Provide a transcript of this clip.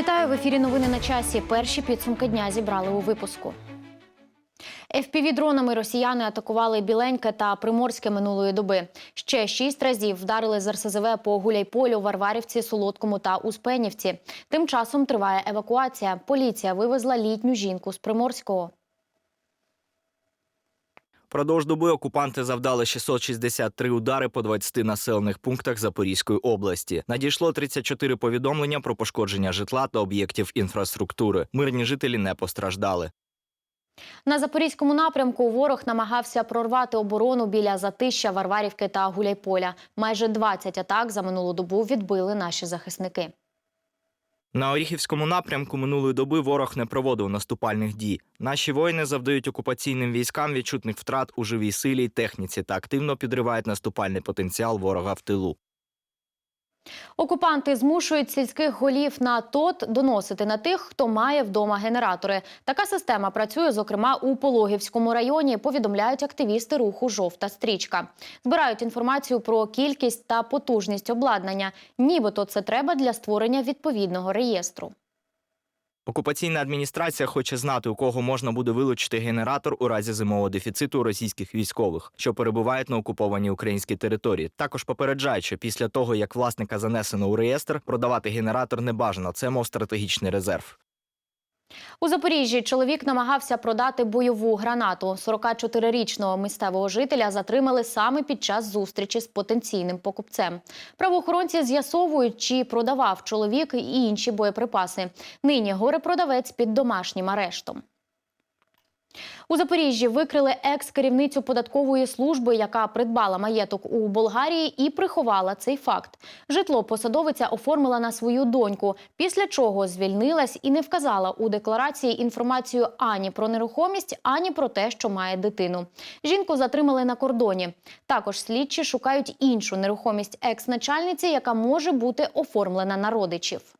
Вітаю в ефірі. Новини на часі. Перші підсумки дня зібрали у випуску. FPV-дронами росіяни атакували Біленьке та Приморське минулої доби. Ще шість разів вдарили з РСЗВ по Гуляйполю, Варварівці, Солодкому та Успенівці. Тим часом триває евакуація. Поліція вивезла літню жінку з Приморського. Продовж доби окупанти завдали 663 удари по 20 населених пунктах Запорізької області. Надійшло 34 повідомлення про пошкодження житла та об'єктів інфраструктури. Мирні жителі не постраждали. На запорізькому напрямку ворог намагався прорвати оборону біля Затища, Варварівки та Гуляйполя. Майже 20 атак за минулу добу відбили наші захисники. На Оріхівському напрямку минулої доби ворог не проводив наступальних дій. Наші воїни завдають окупаційним військам відчутних втрат у живій силі й техніці та активно підривають наступальний потенціал ворога в тилу. Окупанти змушують сільських голів на ТОТ доносити на тих, хто має вдома генератори. Така система працює, зокрема, у Пологівському районі. Повідомляють активісти руху Жовта стрічка. Збирають інформацію про кількість та потужність обладнання. Нібито це треба для створення відповідного реєстру. Окупаційна адміністрація хоче знати, у кого можна буде вилучити генератор у разі зимового дефіциту російських військових, що перебувають на окупованій українській території. Також попереджають, що після того, як власника занесено у реєстр, продавати генератор не бажано. Це мов стратегічний резерв. У Запоріжжі чоловік намагався продати бойову гранату. 44-річного місцевого жителя затримали саме під час зустрічі з потенційним покупцем. Правоохоронці з'ясовують, чи продавав чоловік і інші боєприпаси. Нині горе-продавець під домашнім арештом. У Запоріжжі викрили екс-керівницю податкової служби, яка придбала маєток у Болгарії і приховала цей факт. Житло посадовиця оформила на свою доньку, після чого звільнилась і не вказала у декларації інформацію ані про нерухомість, ані про те, що має дитину. Жінку затримали на кордоні. Також слідчі шукають іншу нерухомість екс-начальниці, яка може бути оформлена на родичів.